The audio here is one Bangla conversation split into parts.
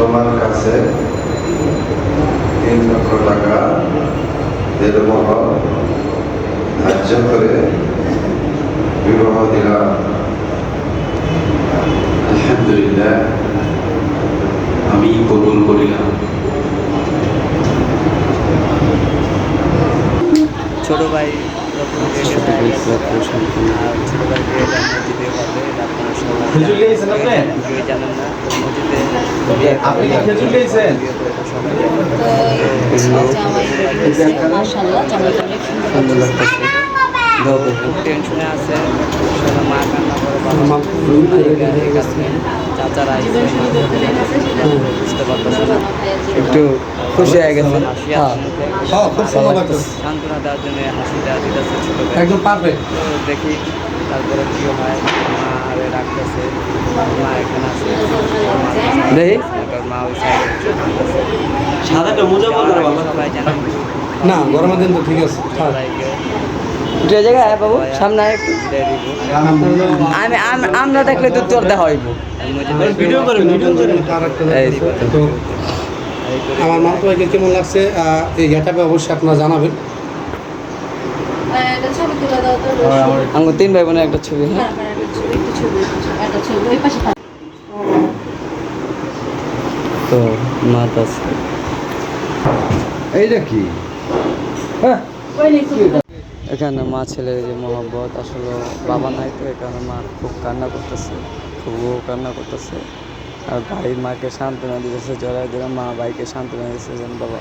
তোমার কাছে তিন লক্ষ টাকা দেড়মহর ধার্য করে বিবাহ দিলাম। আলহামদুলিল্লাহ, আমি কবুল করিলাম। ছোট ভাই আপনি? কি খেজুর খেয়েছেন? বিয়ে খুব টেনশনে আছে। মা কান্না করে বাবা চাচারা বুঝতে পারতেছে না। একটু খুশি হয়ে গেছে। হাসি হ্যাঁ। হ্যাঁ খুব ভালো লাগতেছে সান্ত্বনা দেওয়ার জন্য হাসিটা দিতেছে ছোট একদম পারফেক্ট দেখি তারপরে কি হয়। মা আরে রাখতেছে মা এখানে আছে। মা ওই সাইডে সাদাটা মোজা সবাই না গরমের দিন তো ঠিক আছে। এই জায়গায় আয় বাবু সামনে আয়। একটু আমি আম- আমরা দেখলে তো তোর দেখা হইব। ভিডিও করে ভিডিও করে। তো আমার মামতো ভাইকে কেমন লাগছে? এই গেটাপে অবশ্যই আপনারা জানাবেন। আমার তিন ভাই বোনের একটা ছবি হ্যাঁ। তো মাত আছে। এইটা কি? হ্যাঁ। এখানে মা ছেলের যে মহব্বত, আসলে বাবা নাই তো এখানে মা খুব কান্না করতেছে খুব কান্না করতেছে। আর ভাই মাকে সান্ত্বনা দিতেছে জড়াই দিলে মা ভাইকে সান্ত্বনা দিতেছে, যেন বাবা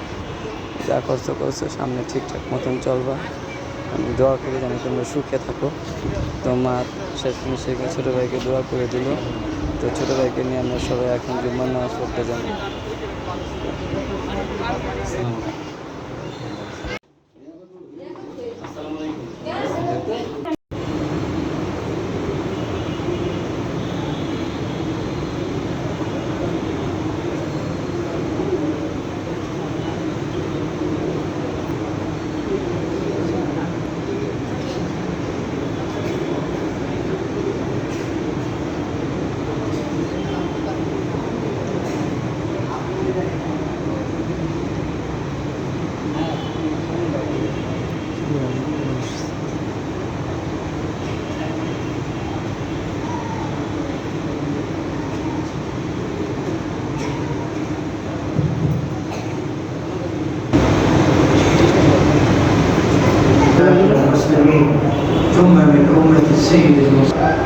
যা করছ করছ, সামনে ঠিকঠাক মতন চলবা। আমি দোয়া করি যেন তোমরা সুখে থাকো। তো মা শেষ নিঃশ্বাসে ছোটো ভাইকে দোয়া করে দিল। তো ছোটো ভাইকে নিয়ে আমরা সবাই এখন জুম্মার নামাজ পড়তে যাব।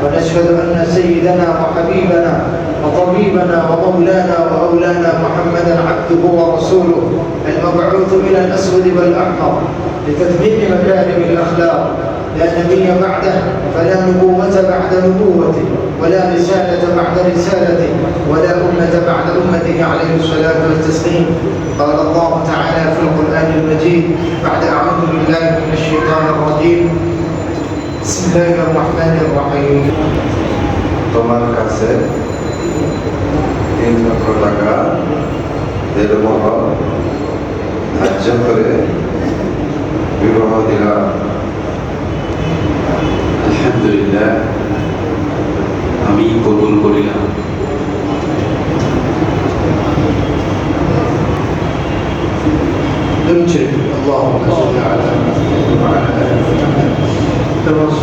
ونشهد أن سيدنا وحبيبنا وطبيبنا ومولانا وأولانا محمدا عبده ورسوله المبعوث إلى الأسود والأحمر لتتميم مكارم الأخلاق. لا نبي بعده فلا نبوة بعد نبوته ولا رسالة بعد رسالته ولا أمة بعد أمته عليه الصلاة والتسليم. قال الله تعالى في القرآن المجيد بعد أعوذ بالله من الشيطان الرجيم. তোমার কাছে তিন লক্ষ টাকা দেড়মহর ধার্য করে বিবাহ দিলাম আলহামদুলিল্লাহ আমি কবুল করিলাম نمشي اللهم صل على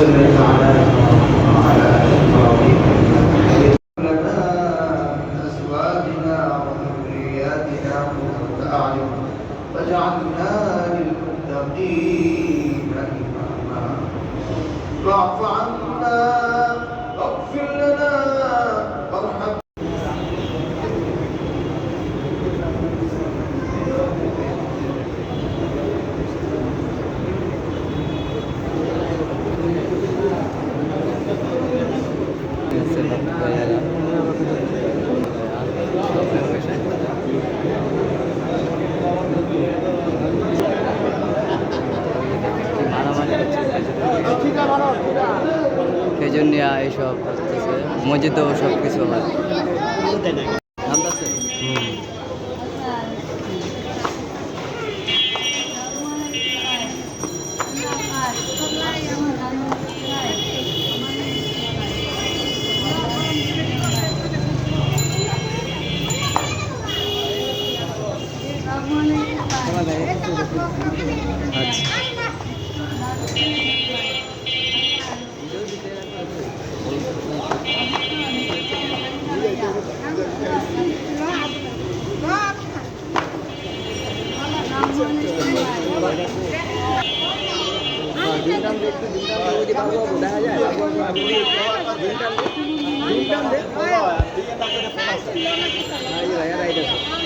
sinh এইসব হচ্ছে মসজিদেও সব কিছু হয় জানতাছে? আসসালামু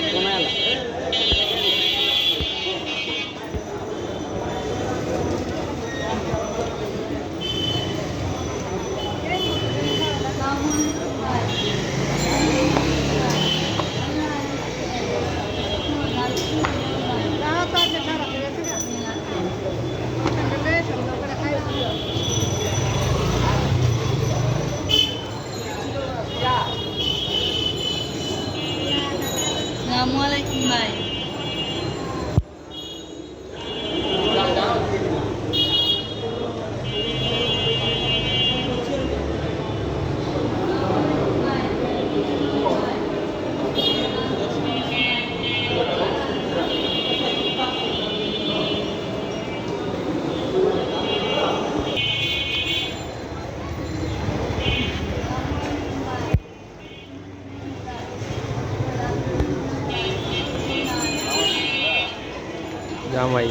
জামাই।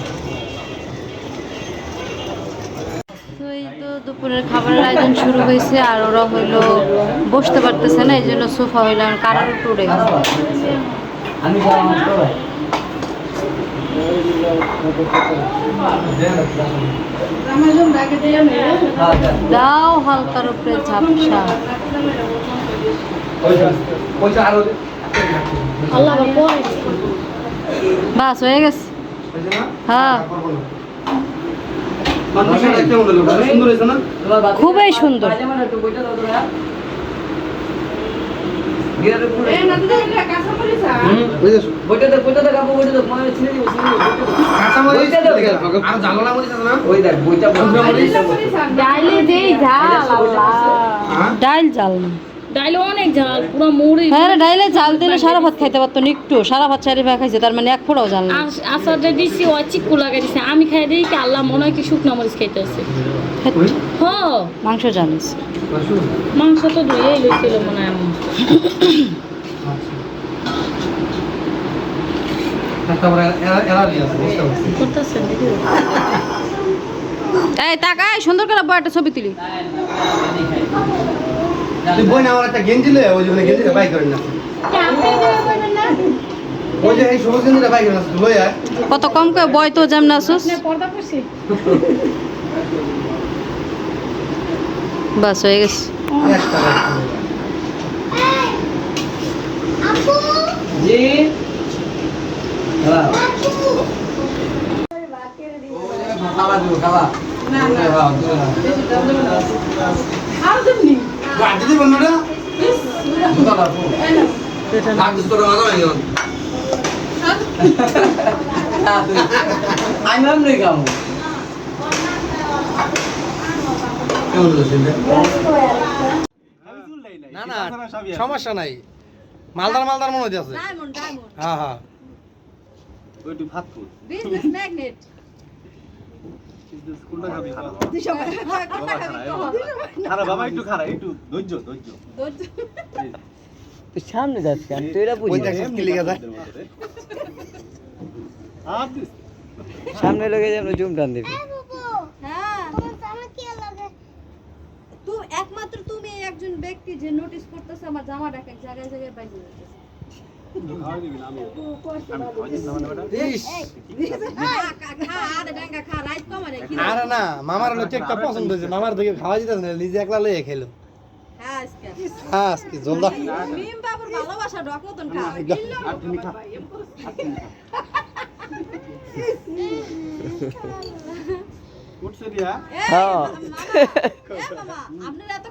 তো এই তো দুপুরের খাবারের আয়োজন শুরু হয়েছে আর ওরা হইল বসতে পারতেছে না এই জন্য সোফা হইল আর কারার উপরে। দাও হালকার উপরে ঝাপসা। বাস হয়ে গেছে। হ্যাঁ। খুবই সুন্দর? ডাইল জাল না। ডাইলে অনেক ঝাল পুরো মুড়ি হ্যাঁ ডাইলে জাল দিলে সারা ভাত খাইতে পারতো একটু সারা ভাত চারি ভাগ খাইছে তার মানে এক ফোড়াও দিছি ও লাগাই দিছে আমি খাই দিই কি আল্লাহ মনে হয় কি শুকনো মরিচ খাইতে আছে। হ। মাংস জানিস মাংস তো ধুয়েই লইছিল মনে হয় এই তাকাই সুন্দর করে ছবি তুলি। তুই বই না আমার একটা গেঞ্জি লে ওই জন্য গেঞ্জিটা বাই করেন না ওই যে এই সবুজ গেঞ্জিটা বাই করেন না লই আয়। কত কম করে বয় তো যেমন আসুস পর্দা করছি। বাস হয়ে গেছে। একটা বাই খাওয়া দিব খাওয়া। গাড়ি না? আমি হয়ে না না সমস্যা নাই। মালদার মালদার মনে হচ্ছে আছে হ্যাঁ হ্যাঁ। তুই সামনে যাস সামনে লোকে যেন জুম টান দিবি একমাত্র তুমি একজন ব্যক্তি যে নোটিস করতেছে, আমার জামাটাকে এক জায়গায় জায়গায় বাইরে আরে না মামার হলো কেকটা পছন্দ হয়েছে। মামার দেখে খাওয়া যেতে না নিজে একলা লয়ে খেলো। হ্যাঁ আজকে জলদা। ভালোবাসা ডক মতন হ্যাঁ আপনারা এত